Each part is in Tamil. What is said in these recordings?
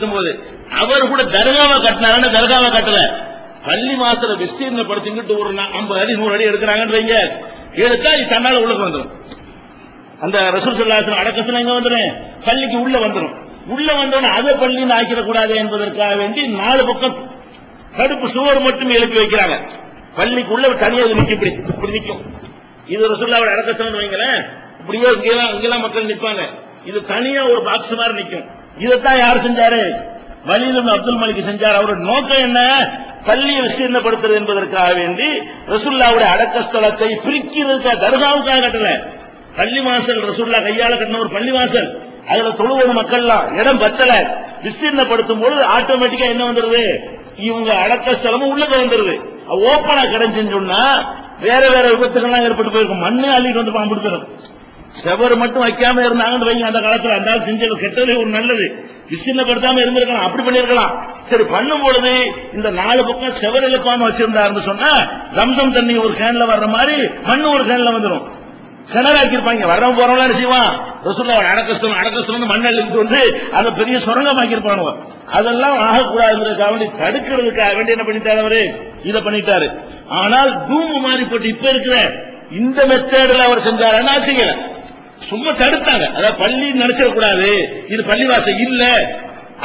போது அவர் கூட தர்காவை கட்டினாரு தர்காவை கட்டல. பள்ளி மாசத்துல விஸ்தீர்ணப்படுத்திக்கிட்டு ஒரு ஐம்பது அடி நூறு அடி எடுக்கிறாங்கன்னு வைங்க. எடுத்தா இது தன்னால உள்ளுக்கு வந்துடும் அந்த ரசூல் சொல்லாசன் அடக்கத்துல எங்க வந்துடும் பள்ளிக்கு உள்ள வந்துடும் உள்ள வந்தோடனே அதை பள்ளின்னு ஆக்கிடக்கூடாது என்பதற்காக வேண்டி நாலு பக்கம் தடுப்பு சுவர் மட்டும் எழுப்பி வைக்கிறாங்க. பள்ளிக்குள்ள தனியாக நிற்கும் இப்படி. இப்படி நிற்கும் இது ரசூல்லாவோட அடக்கத்துல வைங்களேன். இப்படியோ இங்கெல்லாம் இங்கெல்லாம் மக்கள் நிற்பாங்க இது தனியா ஒரு பாக்ஸ் மாதிரி நிற்கும் இதைத்தான் யார் செஞ்சாரு? வலிதும் அப்துல் மலிக் செஞ்சார். அவரோட நோக்கம் என்ன? பள்ளியை விஸ்தீர்ணப்படுத்துறது என்பதற்காக வேண்டி ரசூல்லாவுடைய அடக்கஸ்தலத்தை பிரிக்கிறதுக்காக தர்காவுக்காக கட்டல. பள்ளி வாசல் ரசுல்லா கையால கட்டின ஒரு பள்ளி வாசல். அதுல தொழுவது மக்கள்லாம் இடம் பத்தல. விஸ்தீர்ணப்படுத்தும் பொழுது ஆட்டோமேட்டிக்கா என்ன வந்துருது? இவங்க அடக்கஸ்தலமும் உள்ளது வந்துருது. ஓப்பனா கிடைச்சுன்னு சொன்னா வேற வேற விபத்துகள்லாம் ஏற்பட்டு போயிருக்கும். மண்ணு அள்ளிட்டு வந்து பாம்பு பிடிச்சிடும். செவர் மட்டும் வைக்காம இருந்தாங்கன்னு வைங்க அந்த காலத்துல அந்த செஞ்சது கெட்டது ஒரு நல்லது. விசின்னப்படுத்தாம இருந்திருக்கலாம் அப்படி பண்ணிருக்கலாம். சரி பண்ணும் பொழுது இந்த நாலு பக்கம் செவர் எழுப்பாம வச்சிருந்தாருன்னு சொன்னா ரம்சம் தண்ணி ஒரு கேன்ல வர்ற மாதிரி மண்ணு ஒரு கேன்ல வந்துடும் கிணறாக்கி இருப்பாங்க வர்றவங்க போறவங்க என்ன செய்வான்? ரசூல்லா அடக்கஸ்தலம் அடக்கஸ்தலம் மண் அள்ளிட்டு வந்து அதை பெரிய சுரங்கமாக்கி இருப்பானுவ அதெல்லாம் ஆகக்கூடாதுங்கிறதுக்காக வேண்டி தடுக்கிறதுக்காக வேண்டி என்ன பண்ணிட்டாரு அவரு? இதை பண்ணிட்டாரு. ஆனால் தூமு மாறி போட்டு இப்ப இருக்கிற இந்த மெத்தேடில் அவர் செஞ்சாரு. நான் செய்யல. சும்மா தடுத்தாங்க. அதாவது பள்ளி நினைச்சிடக்கூடாது இது பள்ளிவாசல் இல்ல.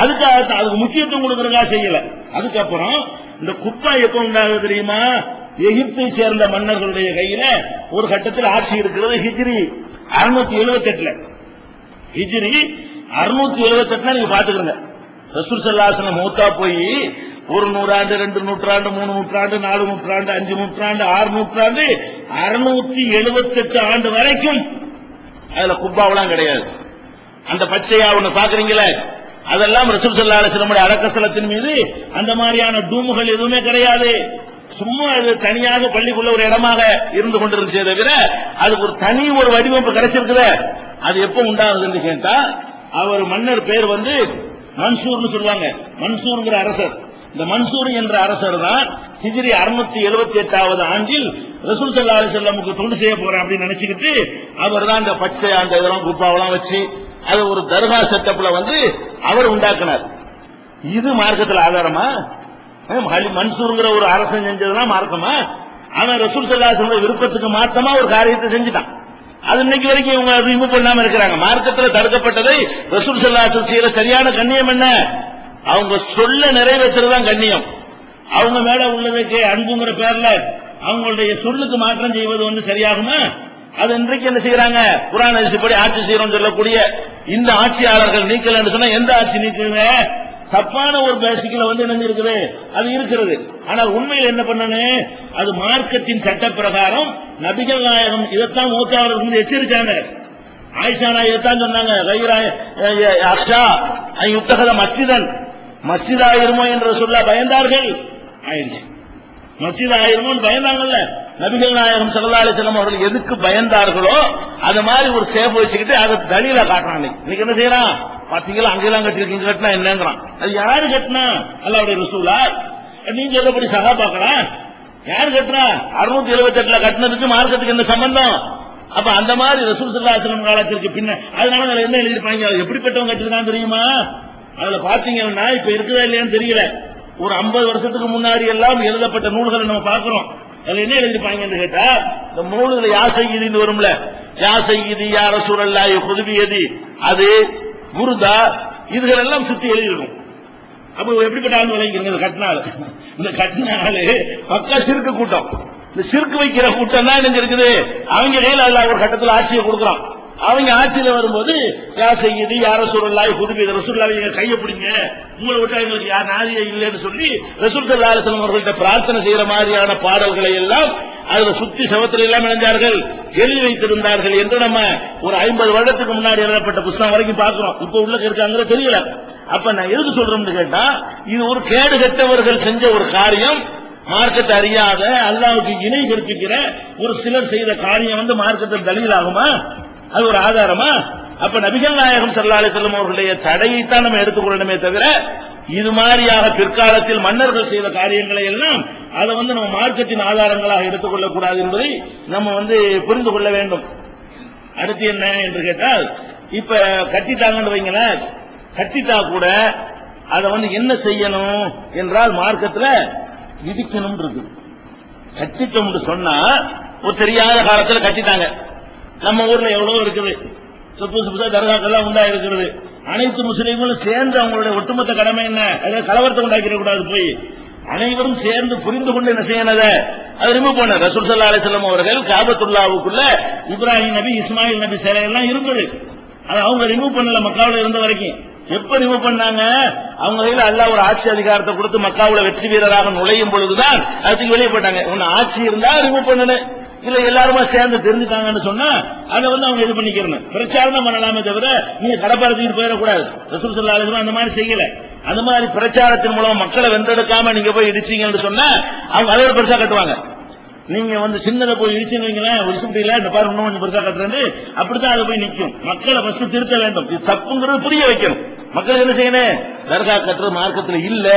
அதுக்காக தான் அதுக்கு முக்கியத்துவம் கொடுக்கறதுக்காக செய்யல. அதுக்கப்புறம் இந்த குப்பா எப்ப உண்டாகுது தெரியுமா? எகிப்தை சேர்ந்த மன்னர்களுடைய கையில ஒரு கட்டத்தில் ஆட்சி இருக்கிறது ஹிஜ்ரி. அறுநூத்தி எழுபத்தி எட்டுல ஹிஜ்ரி அறுநூத்தி எழுபத்தி எட்டுல நீங்க பாத்துக்கோங்க ரசூல் சல்லாசன மூத்தா போய் ஒரு நூறாண்டு ரெண்டு நூற்றாண்டு மூணு நூற்றாண்டு நாலு நூற்றாண்டு அஞ்சு நூற்றாண்டு ஆறு நூற்றாண்டு அறுநூத்தி எழுபத்தி எட்டு ஆண்டு வரைக்கும் அதுல குப்பாவெல்லாம் கிடையாது. அந்த பச்சையா ஒண்ணு பாக்குறீங்களே? அதெல்லாம் ரசூல் சல்லா அலிஸ்லமுடைய அடக்கஸ்தலத்தின் மீது அந்த மாதிரியான டூமுகள் எதுவுமே கிடையாது. சும்மா அது தனியாக பள்ளிக்குள்ள ஒரு இடமாக இருந்து கொண்டிருந்தே தவிர அதுக்கு ஒரு தனி ஒரு வடிவமைப்பு கிடைச்சிருக்குது. அது எப்ப உண்டாகுதுன்னு கேட்டா அவர் மன்னர் பேர் வந்து மன்சூர்னு சொல்லுவாங்க. மன்சூர்ங்கிற அரசர். இந்த மன்சூர் என்ற அரசர் தான் ஹிஜிரி அறுநூத்தி எழுபத்தி எட்டாவது ஆண்டில் ரசூல் சல்லா அலிசல்லமுக்கு தொண்டு செய்ய போறேன் அப்படின்னு நினைச்சுக்கிட்டு அவர் தான் அந்த பச்சை அந்த இதெல்லாம் குப்பாவெல்லாம் வச்சு அது ஒரு தர்கா செட்டப்ல வந்து அவர் உண்டாக்குனார். இது மார்க்கத்தில் ஆதாரமா? மன்சூருங்கிற ஒரு அரசன் செஞ்சதுதான் மார்க்கமா? ஆனா ரசூல் சல்லாசனுடைய விருப்பத்துக்கு மாத்தமா ஒரு காரியத்தை செஞ்சுட்டான். அது இன்னைக்கு வரைக்கும் இவங்க ரிமூவ் பண்ணாம இருக்கிறாங்க. மார்க்கத்தில் தடுக்கப்பட்டதை ரசூல் சல்லாசன் செய்யற சரியான கண்ணியம் என்ன? அவங்க சொல்ல நிறைவேற்றுறதுதான் கண்ணியம். அவங்க மேல உள்ளதுக்கு அன்புங்கிற பேர்ல அவங்களுடைய சொல்லுக்கு மாற்றம் செய்வது வந்து சரியாகுமா? அது இன்றைக்கு என்ன செய்யறாங்க? புராண அரிசிப்படி ஆட்சி செய்யறோம் சொல்லக்கூடிய இந்த ஆட்சியாளர்கள் நீக்கலன்னு சொன்னா எந்த ஆட்சி நீக்குங்க? தப்பான ஒரு பேசிக்கல வந்து என்ன இருக்குது? அது இருக்கிறது. ஆனால் உண்மையில் என்ன பண்ணணும் அது மார்க்கத்தின் சட்ட பிரகாரம் நபிகள் நாயகம் இதைத்தான் மூத்தாளர்கள் வந்து எச்சரிச்சாங்க. ஆயிஷா நாய் இதைத்தான் சொன்னாங்க. அக்ஷா யுத்தகத மஸ்ஜிதன். மஸ்ஜித் இருமோ என்று சொல்ல பயந்தார்கள். ஆயிடுச்சு. மஸ்ஜித் ஆயிருமோன்னு பயந்தாங்கல்ல? நபிகள் நாயகம் ஸல்லல்லாஹு செல்லம் அவர்கள் எதுக்கு பயந்தார்களோ அது மாதிரி ஒரு சேஃப் வச்சுக்கிட்டு அதை தலியில காட்டுறான் இன்னைக்கு. என்ன செய்யறான்? பாத்தீங்களா அங்கெல்லாம் கட்டிருக்கீங்க கட்டினா என்னங்கிறான். அது யாரு கட்டினா? அல்லாவுடைய ரசூலா. நீங்க சொல்லபடி சகா பார்க்கலாம் யாரு கட்டுறான் அறுநூத்தி எழுபத்தி எட்டுல கட்டினதுக்கு மார்க்கத்துக்கு என்ன சம்பந்தம்? அப்ப அந்த மாதிரி ரசூல் ஸல்லல்லாஹு காலத்திற்கு பின்ன அதனால அதுல என்ன எழுதிருப்பாங்க எப்படிப்பட்டவங்க கட்டிருக்கான்னு தெரியுமா? அதுல பாத்தீங்கன்னா இப்ப இருக்குதா இல்லையான்னு தெரியல. ஒரு 50 வருஷத்துக்கு முன்னாடி எல்லாம் எழுதப்பட்ட நூல்களை நம்ம பார்க்கிறோம். அதுல என்ன எழுதிருப்பாங்கன்னு கேட்டா இந்த நூல்கள் யா சையீதின்னு வரும்ல. யா சையீதி யா ரசூலல்லாஹி அது குருதா இதுகள் எல்லாம் சுத்தி எழுதிருக்கும் அப்ப எப்படிப்பட்ட ஆள் விளங்கிருங்க இந்த கட்டினாள். இந்த கட்டினாலு பக்கா சிறுக்கு கூட்டம். இந்த சிறுக்கு வைக்கிற கூட்டம் தான் இங்க இருக்குது. அவங்க கையில் அதில் ஒரு கட்டத்தில் ஆட்சியை கொடுக்குறான். அவங்க ஆட்சியில வரும்போது யார் செய்யுது யார சூழலாய் புதுமை ரசூல்லாவை எங்க கையை பிடிங்க. உங்களை விட்டா எங்களுக்கு யார் நாதியே இல்லைன்னு சொல்லி ரசூல் சல்லா அவர்கள்ட்ட பிரார்த்தனை செய்யற மாதிரியான பாடல்களை எல்லாம் அதுல சுத்தி சவத்தில் எல்லாம் இணைஞ்சார்கள் எழுதி வைத்திருந்தார்கள் என்று நம்ம ஒரு ஐம்பது வருடத்துக்கு முன்னாடி எழுதப்பட்ட புத்தகம் வரைக்கும் பாக்குறோம் இப்ப உள்ள இருக்காங்களோ தெரியல. அப்ப நான் எதுக்கு சொல்றோம்னு கேட்டா இது ஒரு கேடு கெட்டவர்கள் செஞ்ச ஒரு காரியம். மார்க்கத்தை அறியாத அல்லாவுக்கு இணை கற்பிக்கிற ஒரு சிலர் செய்த காரியம் வந்து மார்க்கத்தில் தலில் ஆகுமா அது ஒரு ஆதாரமா? அப்ப நபிகள் நாயகம் ஸல்லல்லாஹு செல்லும் அவர்களுடைய தடையைத்தான் நம்ம எடுத்துக்கொள்ளணுமே தவிர இது மாதிரியாக பிற்காலத்தில் மன்னர்கள் செய்த காரியங்களை எல்லாம் அதை வந்து நம்ம மார்க்கத்தின் ஆதாரங்களாக எடுத்துக்கொள்ளக் கூடாது என்பதை நம்ம வந்து புரிந்து கொள்ள வேண்டும். அடுத்து என்ன என்று கேட்டால் இப்ப கட்டிட்டாங்கன்னு வைங்களேன் கட்டிட்டா கூட அதை வந்து என்ன செய்யணும் என்றால் மார்க்கத்துல இடிக்கணும் இருக்கு கட்டிட்டோம்னு சொன்னா ஒரு தெரியாத காலத்துல கட்டிட்டாங்க. நம்ம ஊர்ல எவ்வளவோ இருக்குது. புதுசு புதுசா தர்காக்கெல்லாம் உண்டா இருக்கிறது அனைத்து முஸ்லீம்களும் சேர்ந்து அவங்களுடைய ஒட்டுமொத்த கடமை என்ன? அதை கலவரத்தை உண்டாக்கிட கூடாது போய். அனைவரும் சேர்ந்து புரிந்து கொண்டு என்ன செய்யணும் அதை அதை ரிமூவ் ரசூல் சல்லா அலிஸ்லாம் அவர்கள் காபத்துல்லாவுக்குள்ள இப்ராஹிம் நபி இஸ்மாயில் நபி சிலை எல்லாம் இருந்தது அவங்க ரிமூவ் பண்ணல மக்காவுல இருந்த வரைக்கும். எப்ப ரிமூவ் பண்ணாங்க? அவங்க கையில அல்லாஹ் ஒரு ஆட்சி அதிகாரத்தை கொடுத்து மக்காவுல வெற்றி வீரராக நுழையும் பொழுதுதான் அதுக்கு வெளியே போட்டாங்க உன்னை ஆட்சி இருந்தா ரிமூவ் பண்ணணும் இல்ல எல்லாருமா சேர்ந்து தெரிஞ்சுட்டாங்கன்னு சொன்னா அதை வந்து அவங்க இது பண்ணிக்கிறணும். பிரச்சாரம் பண்ணலாமே தவிர நீங்க கடப்பாரத்துக்கு போயிடக்கூடாது. ரசூல் சல்லா அந்த மாதிரி செய்யல. அந்த மாதிரி பிரச்சாரத்தின் மூலம் மக்களை வென்றெடுக்காம நீங்க போய் இடிச்சீங்கன்னு சொன்னா அவங்க அதை ஒரு பெருசா கட்டுவாங்க. நீங்க வந்து சின்னதை போய் இடிச்சுன்னு ஒரு சுட்டியில இந்த பாரு இன்னும் கொஞ்சம் பெருசா கட்டுறது அப்படித்தான் அது போய் நிற்கும் மக்களை ஃபர்ஸ்ட் திருத்த வேண்டும். இது தப்புங்கிறது புரிய வைக்கணும். மக்கள் என்ன செய்யணும்? தர்கா கட்டுறது மார்க்கத்தில் இல்ல.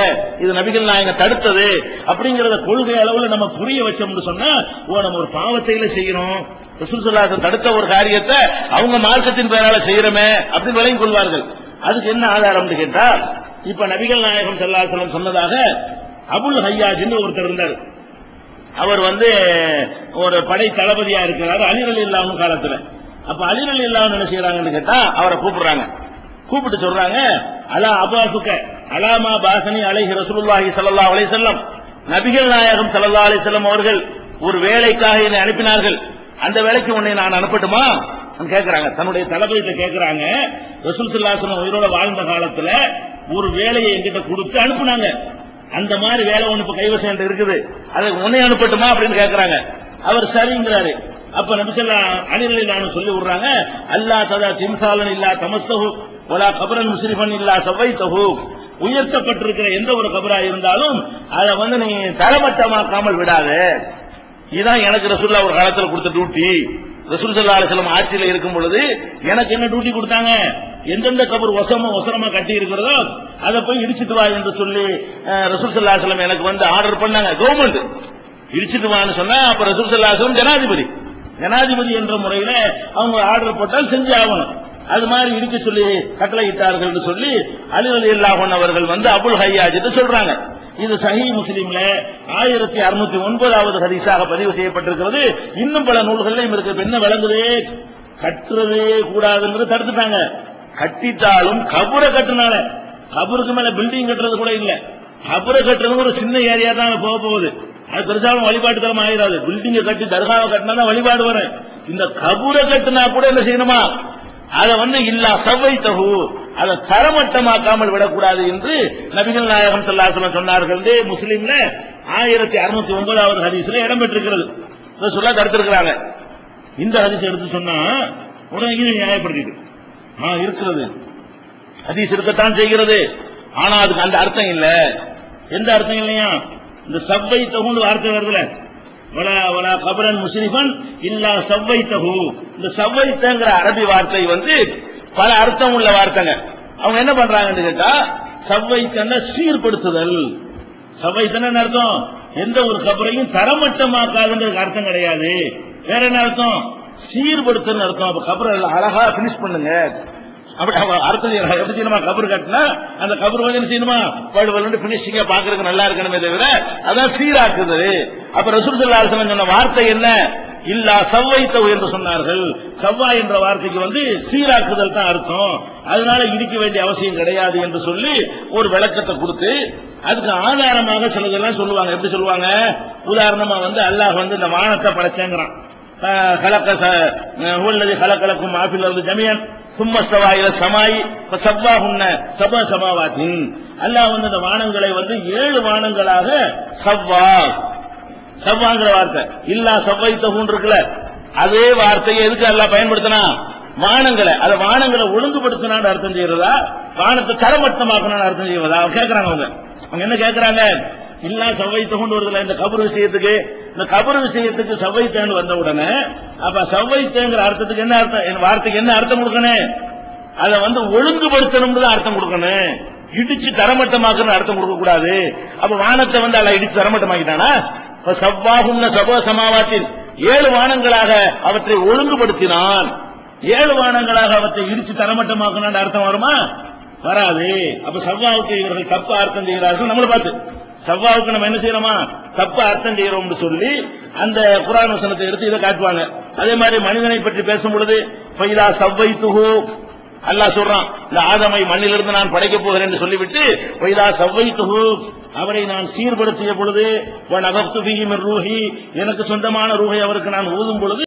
இது நபிகள் நாயங்க தடுத்தது. அப்படிங்கறத கொள்கை அளவுல நம்ம புரிய வச்சோம்னு சொன்னா ஓ நம்ம ஒரு பாவத்தையில செய்யணும். சுற்றுலாத்தை தடுத்த ஒரு காரியத்தை அவங்க மார்க்கத்தின் பேரால செய்யறமே அப்படின்னு விளங்கிக் கொள்வார்கள். அதுக்கு என்ன ஆதாரம்னு கேட்டா இப்ப நபிகள் நாயகம் ஸல்லல்லாஹு சொன்னதாக அபுல் ஹையாஜின்னு ஒருத்தர் இருந்தார். அவர் வந்து ஒரு படை தளபதியா இருக்கிறார் அலிரல் இல்லாமல் காலத்துல. அப்ப அலிரல் இல்லாமல் என்ன செய்யறாங்கன்னு கேட்டா அவரை கூப்பிடுறாங்க. கூப்பிட்டு சொல்றாங்க அலா அபாசுக்க அலாமா பாசனி அலைஹி ரசூலுல்லாஹி ஸல்லல்லாஹு அலைஹி வஸல்லம். நபிகள் நாயகம் ஸல்லல்லாஹு அலைஹி வஸல்லம் அவர்கள் ஒரு வேலைக்காக என்னை அனுப்பினார்கள். அந்த வேலைக்கு உன்னை நான் அனுப்பட்டுமா? கேட்கிறாங்க தன்னுடைய தளபதியிட்ட கேட்கிறாங்க ரசூல் ஸல்லல்லாஹு உயிரோட வாழ்ந்த காலத்துல ஒரு வேலையை என்கிட்ட கொடுத்து அனுப்புனாங்க. அந்த மாதிரி வேலை ஒண்ணு இப்ப கைவசம் என்கிட்ட இருக்குது. அதை உன்னை அனுப்பட்டுமா? அப்படின்னு கேட்கிறாங்க அவர் சரிங்கிறாரு. அப்ப நபிசல்லா அணிகளை நானும் சொல்லி விடுறாங்க அல்லா ததா திம்சாலன் இல்லா தமஸ்தகு ஒலா கபரன் முஸ்லிமன் இல்லா சவைத்தகு உயர்த்தப்பட்டிருக்கிற எந்த ஒரு கபரா இருந்தாலும் அதை வந்து நீ தரமட்டமாக்காமல் விடாத. இதுதான் எனக்கு ரசூல்லா ஒரு காலத்தில் கொடுத்த டியூட்டி ரசூல் சல்லா அலிஸ்லாம் ஆட்சியில் இருக்கும் பொழுது எனக்கு என்ன டியூட்டி கொடுத்தாங்க? எந்தெந்த கபர் ஒசமா ஒசரமா கட்டி இருக்கிறதோ அதை போய் இடிச்சிட்டு வா என்று சொல்லி ரசூல் சல்லா அலிஸ்லாம் எனக்கு வந்து ஆர்டர் பண்ணாங்க. கவர்மெண்ட் இடிச்சிட்டு வான்னு சொன்னா அப்ப ரசூல் சல்லா அலிஸ்லாம் ஜனாதிபதி. ஜனாதிபதி என்ற முறையில அவங்க ஆர்டர் போட்டால் செஞ்சு ஆகணும். அது மாதிரி இடிக்க சொல்லி கட்டளையிட்டார்கள் என்று சொல்லி அலிவலி அல்லாஹன் அவர்கள் வந்து அபுல் ஹையாஜ் சொல்றாங்க. இது சஹி முஸ்லீம்ல ஆயிரத்தி அறுநூத்தி ஒன்பதாவது ஹரிசாக பதிவு செய்யப்பட்டிருக்கிறது. இன்னும் பல நூல்கள்லையும் இருக்கு. என்ன விளங்குதே? கட்டுறதே கூடாதுங்கிறது தடுத்துட்டாங்க. கட்டிட்டாலும் கபுரை கட்டுனால கபருக்கு மேல பில்டிங் கட்டுறது கூட இல்ல. கபரை கட்டுறது ஒரு சின்ன ஏரியா தான் போக போகுது. அது பெருசாலும் வழிபாட்டு தரம் ஆயிராது. பில்டிங்கை கட்டி தர்காவை கட்டினா தான் வழிபாடு வரும். இந்த கபுரை கட்டினா கூட என்ன செய்யணுமா? அதை வந்து இல்லா சவ்வை தகு அதை தரமட்டமாக்காமல் விடக்கூடாது என்று நபிகள் நாயகம் ஸல்லல்லாஹு சொன்னார்கள். என்று முஸ்லீம்ல ஆயிரத்தி அறுநூத்தி ஒன்பதாவது ஹதீஸ்ல இடம்பெற்றிருக்கிறது இதை சொல்ல தடுத்திருக்கிறாங்க. இந்த ஹதீஸ் எடுத்து சொன்னா உடனே இது நியாயப்படுத்திட்டு ஆ இருக்கிறது. ஹதீஸ் இருக்கத்தான் செய்கிறது. ஆனா அதுக்கு அந்த அர்த்தம் இல்ல. எந்த அர்த்தம் இல்லையா? இந்த சவ்வை தகுன்னு வார்த்தை வருதுல. வலா கபரன் முஸ்லிஃபன் இல்லா சவ்வைத்தகு இந்த சவ்வைத்தங்கிற அரபி வார்த்தை வந்து பல அர்த்தம் உள்ள வார்த்தைங்க. அவங்க என்ன பண்றாங்கன்னு கேட்டா சவ்வைத்தன சீர்படுத்துதல். சவ்வைத்தன அர்த்தம்? எந்த ஒரு கபரையும் தரமட்டமாக்காதுன்றதுக்கு அர்த்தம் கிடையாது. வேற என்ன அர்த்தம்? சீர்படுத்துன்னு அர்த்தம். அப்ப கபரை அழகா பினிஷ் பண்ணுங்க. அர்த்தம் செய்யணும். எப்படி செய்யணுமா? கபர் கட்டினா அந்த கபர் வந்து என்ன செய்யணுமா? பழுவல் பினிஷிங்கா பாக்குறதுக்கு நல்லா இருக்கணுமே தவிர அதான் சீராக்குது. அப்ப ரசூல் ஸல்லல்லாஹு சொன்ன வார்த்தை என்ன? இல்லா சவ்வைத்தவு என்று சொன்னார்கள். சவ்வா என்ற வார்த்தைக்கு வந்து சீராக்குதல் தான் அர்த்தம். அதனால இடிக்க வேண்டிய அவசியம் கிடையாது என்று சொல்லி ஒரு விளக்கத்தை கொடுத்து அதுக்கு ஆதாரமாக சிலதெல்லாம் சொல்லுவாங்க. எப்படி சொல்லுவாங்க? உதாரணமா வந்து அல்லாஹ் வந்து இந்த வானத்தை படைச்சேங்கிறான். خلق هو الذي خلق لكم ما في الارض جميعا ثم استوى الى السماء فسواهن سبع سماوات அல்லாஹ் வந்து இந்த வானங்களை வந்து ஏழு வானங்களாக சவ்வா சவ்வாங்கிற வார்த்தை இல்லா சவ்வை தகுன் இருக்குல்ல அதே வார்த்தையை எதுக்கு அல்லாஹ் பயன்படுத்தினா வானங்களை அத வானங்களை ஒழுங்குபடுத்தினான்னு அர்த்தம் செய்யறதா வானத்தை தரமட்டமாக்கணும்னு அர்த்தம் செய்வதா அவங்க கேட்கறாங்க அவங்க அவங்க என்ன கேட்கறாங்க இல்லா சவ்வை தகுண்டு வருதுல இந்த கபர் விஷயத்துக்கு இந்த கபர் விஷயத்துக்கு செவ்வை தேன் வந்த உடனே அப்ப சவ்வை தேங்கிற அர்த்தத்துக்கு என்ன அர்த்தம்? என் வார்த்தைக்கு என்ன அர்த்தம் கொடுக்கணும்? அதை வந்து ஒழுங்குபடுத்தணும்னு அர்த்தம் கொடுக்கணும். இடிச்சு தரமட்டமாக்குன்னு அர்த்தம் கொடுக்க கூடாது அப்ப வானத்தை வந்து அல்ல இடிச்சு தரமட்டமாக்கிட்டானா? இப்ப சவ்வாகும்ன சபோ சமாவாத்தில் ஏழு வானங்களாக அவற்றை ஒழுங்குபடுத்தினான் ஏழு வானங்களாக அவற்றை இடிச்சு தரமட்டமாக்கணும்னு அர்த்தம் வருமா? வராது. அப்ப சவ்வாவுக்கு இவர்கள் தப்பு அர்த்தம் செய்கிறார்கள். நம்மளை பார்த்து. சவ்வாவுக்கு நம்ம என்ன செய்யறோமா தப்பா அர்த்தம் செய்யறோம்னு சொல்லி அந்த குரான் வசனத்தை எடுத்து இதை காட்டுவாங்க. அதே மாதிரி மனிதனை பற்றி பேசும் பொழுது பைலா சவ்வை துகு அல்லா சொல்றான் இந்த ஆதமை மண்ணிலிருந்து நான் படைக்கப் போகிறேன் என்று சொல்லிவிட்டு பைலா சவ்வை துகு அவரை நான் சீர்படுத்திய பொழுது நகப்து ரூஹி. எனக்கு சொந்தமான ரூஹை அவருக்கு நான் ஊதும் பொழுது